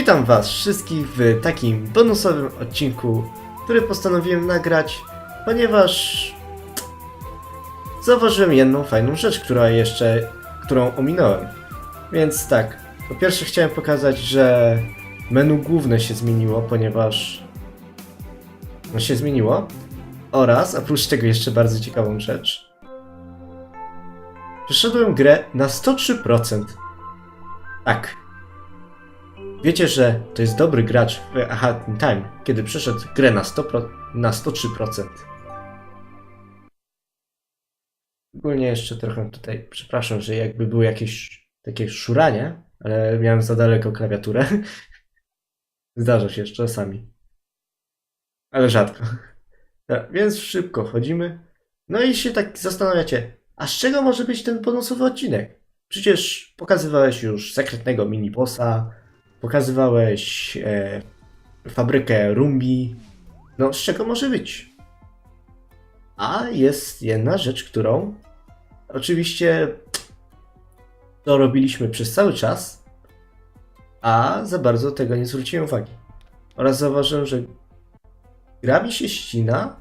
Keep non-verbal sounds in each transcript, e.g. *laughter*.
Witam Was wszystkich w takim bonusowym odcinku, który postanowiłem nagrać, ponieważ zauważyłem jedną fajną rzecz, która jeszcze, którą ominąłem. Więc tak, po pierwsze chciałem pokazać, że menu główne się zmieniło, ponieważ no się zmieniło. Oraz, oprócz tego jeszcze bardzo ciekawą rzecz. Przeszedłem grę na 103%. Tak, Wiecie, że to jest dobry gracz w A Hat in Time, kiedy przeszedł grę na, 100%, na 103%. Ogólnie jeszcze trochę tutaj, przepraszam, że jakby było jakieś takie szuranie, ale miałem za daleko klawiaturę. *laughs* Zdarza się czasami. Ale rzadko. Więc szybko chodzimy. No i się tak zastanawiacie, a z czego może być ten bonusowy odcinek? Przecież pokazywałeś już sekretnego mini-bossa, Pokazywałeś e, fabrykę Rumbi. No, z czego może być? A jest jedna rzecz, którą oczywiście to robiliśmy przez cały czas, a za bardzo tego nie zwróciłem uwagi. Oraz zauważyłem, że gra mi się ścina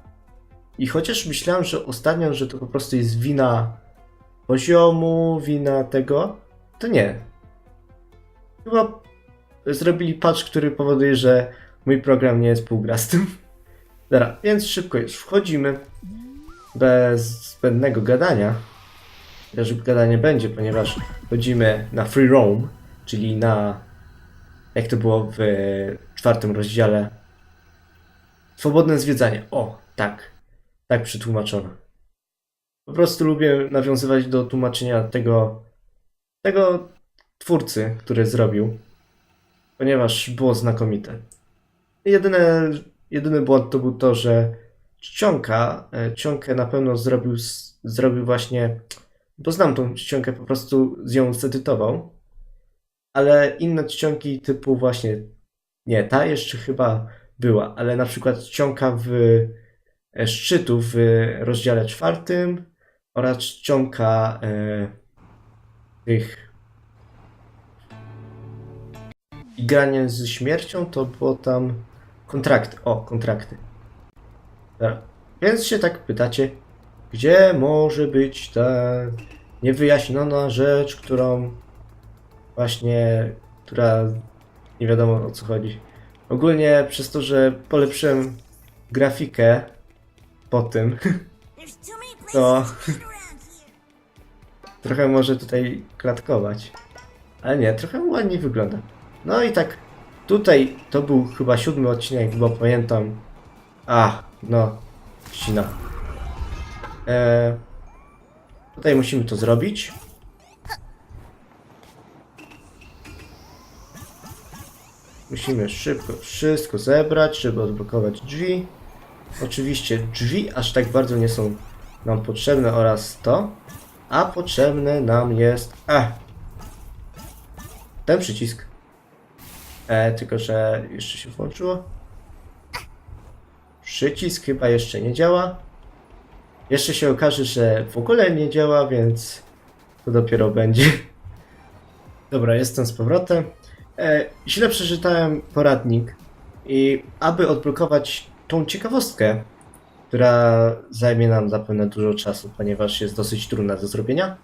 i chociaż myślałem, że ostatnio, że to po prostu jest wina poziomu, wina tego, to nie. Chyba zrobili patch, który powoduje, że mój program nie jest półgrastym. *laughs* Dobra, więc szybko już wchodzimy. Bez zbędnego gadania. Też gadanie będzie, ponieważ wchodzimy na free roam, czyli na jak to było w czwartym rozdziale. Swobodne zwiedzanie. O, tak. Tak przetłumaczono. Po prostu lubię nawiązywać do tłumaczenia tego, tego twórcy, który zrobił ponieważ było znakomite. Jedyne, jedyny błąd to był to, że czcionka, e, czcionkę na pewno zrobił, zrobił właśnie, bo znam tą czcionkę, po prostu z ją zedytował, ale inne czcionki typu właśnie, nie, ta jeszcze chyba była, ale na przykład czcionka w e, szczytu w rozdziale czwartym oraz czcionka e, tych i granie z śmiercią to było tam kontrakty. O, kontrakty. Dobra. Więc się tak pytacie, gdzie może być ta niewyjaśniona rzecz, którą właśnie, która nie wiadomo o co chodzi. Ogólnie przez to, że polepszyłem grafikę po tym, *laughs* to trochę może tutaj klatkować. Ale nie, trochę ładniej wygląda. No i tak, tutaj to był chyba siódmy odcinek, bo pamiętam. A, no, ścina. E, tutaj musimy to zrobić. Musimy szybko wszystko zebrać, żeby odblokować drzwi. Oczywiście drzwi aż tak bardzo nie są nam potrzebne oraz to. A potrzebne nam jest... A! Ten przycisk. E, tylko, że jeszcze się włączyło. Przycisk chyba jeszcze nie działa. Jeszcze się okaże, że w ogóle nie działa, więc to dopiero będzie. Dobra, jestem z powrotem. E, źle przeczytałem poradnik i aby odblokować tą ciekawostkę, która zajmie nam zapewne dużo czasu, ponieważ jest dosyć trudna do zrobienia,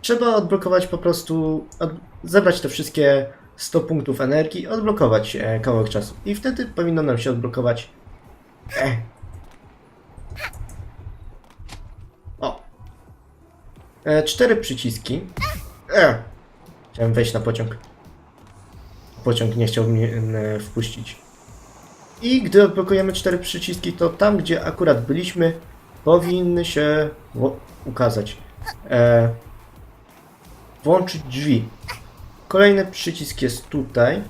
trzeba odblokować po prostu, od, zebrać te wszystkie 100 punktów energii, odblokować e, kawałek czasu. I wtedy powinno nam się odblokować. E. O. E, cztery przyciski. E. Chciałem wejść na pociąg. Pociąg nie chciał mnie e, wpuścić. I gdy odblokujemy cztery przyciski, to tam, gdzie akurat byliśmy, powinny się ukazać. E, włączyć drzwi. Kolejny przycisk jest tutaj.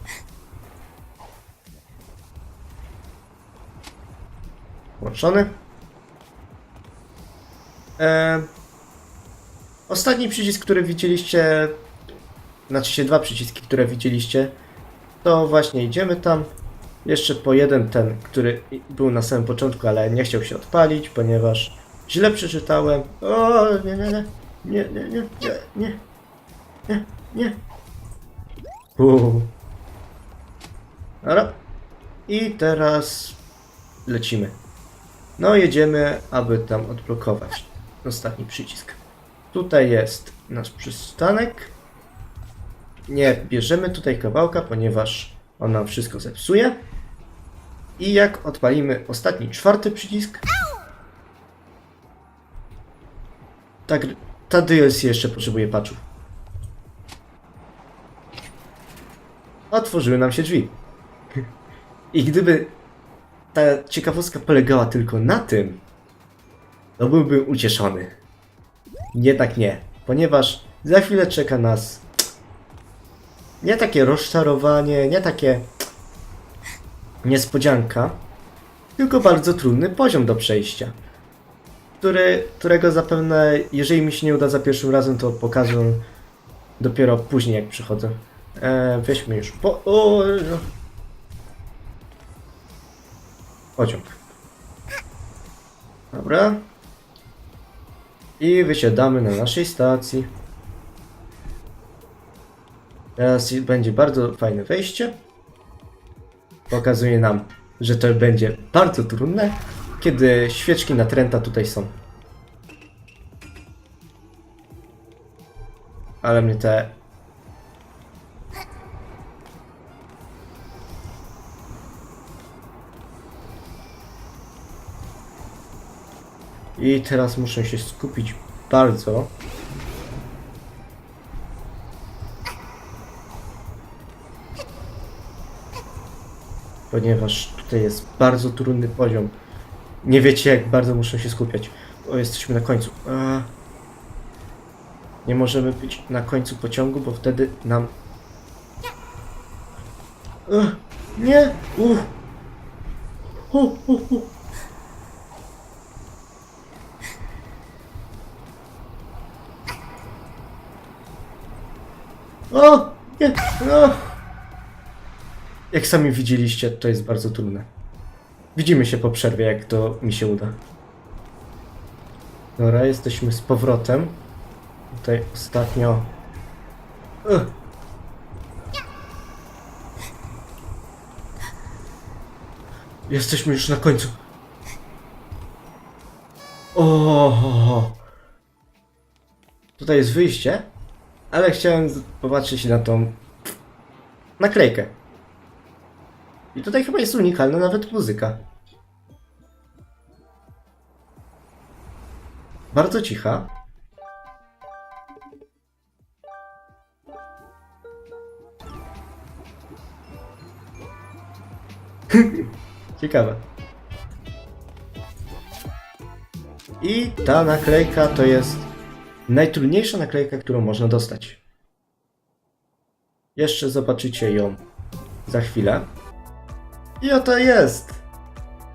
Włączony. E, ostatni przycisk, który widzieliście, znaczy się dwa przyciski, które widzieliście, to właśnie idziemy tam. Jeszcze po jeden ten, który był na samym początku, ale nie chciał się odpalić, ponieważ źle przeczytałem. O, nie, nie, nie, nie, nie, nie, nie, nie, nie, nie. Dobra. I teraz lecimy. No, jedziemy, aby tam odblokować ostatni przycisk. Tutaj jest nasz przystanek. Nie bierzemy tutaj kawałka, ponieważ on nam wszystko zepsuje. I jak odpalimy ostatni, czwarty przycisk, ta, gr- ta DLC jeszcze potrzebuje patchów. Otworzyły nam się drzwi. I gdyby ta ciekawostka polegała tylko na tym, to byłbym ucieszony. Jednak nie, ponieważ za chwilę czeka nas nie takie rozczarowanie, nie takie niespodzianka, tylko bardzo trudny poziom do przejścia, który, którego zapewne, jeżeli mi się nie uda za pierwszym razem, to pokażę dopiero później, jak przychodzę. E, weźmy już po... O. Pociąg. Dobra. I wysiadamy na naszej stacji. Teraz będzie bardzo fajne wejście. Pokazuje nam, że to będzie bardzo trudne, kiedy świeczki natręta tutaj są. Ale mnie te... I teraz muszę się skupić bardzo. Ponieważ tutaj jest bardzo trudny poziom. Nie wiecie, jak bardzo muszę się skupiać. O, jesteśmy na końcu. A... Nie możemy być na końcu pociągu, bo wtedy nam. Ech, nie! Uff. Hu, hu, hu. O! Nie! No! Jak sami widzieliście, to jest bardzo trudne. Widzimy się po przerwie, jak to mi się uda. Dobra, jesteśmy z powrotem. Tutaj ostatnio. Jesteśmy już na końcu. O! Tutaj jest wyjście, ale chciałem popatrzeć na tą naklejkę. I tutaj chyba jest unikalna nawet muzyka. Bardzo cicha. *laughs* Ciekawe. I ta naklejka to jest najtrudniejsza naklejka, którą można dostać. Jeszcze zobaczycie ją za chwilę. I oto jest!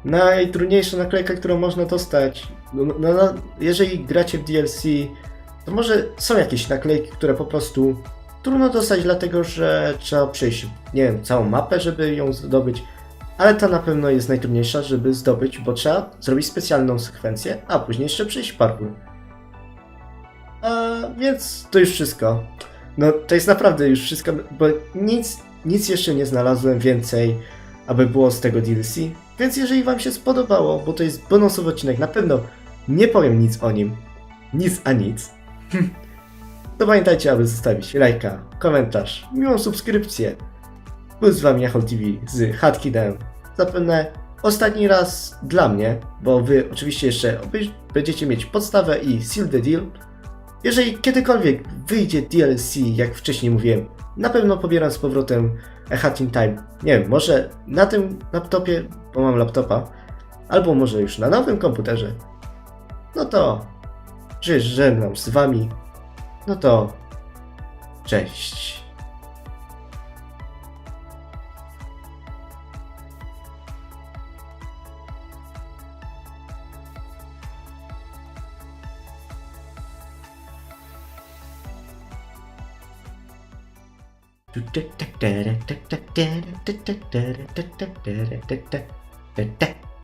Najtrudniejsza naklejka, którą można dostać. No, no, no, jeżeli gracie w DLC, to może są jakieś naklejki, które po prostu trudno dostać, dlatego że trzeba przejść, nie wiem, całą mapę, żeby ją zdobyć. Ale ta na pewno jest najtrudniejsza, żeby zdobyć, bo trzeba zrobić specjalną sekwencję, a później jeszcze przejść parkour. A więc to już wszystko. No to jest naprawdę już wszystko, bo nic, nic jeszcze nie znalazłem więcej, aby było z tego DLC. Więc jeżeli Wam się spodobało, bo to jest bonusowy odcinek, na pewno nie powiem nic o nim. Nic a nic. *laughs* To pamiętajcie, aby zostawić lajka, komentarz, miłą subskrypcję. Był z Wami Jachol TV z Hatkidem. Zapewne ostatni raz dla mnie, bo Wy oczywiście jeszcze będziecie mieć podstawę i Seal the Deal. Jeżeli kiedykolwiek wyjdzie DLC, jak wcześniej mówiłem, na pewno pobieram z powrotem A Hat in Time. Nie wiem, może na tym laptopie, bo mam laptopa, albo może już na nowym komputerze. No to, że żegnam z Wami. No to, cześć. Thank you.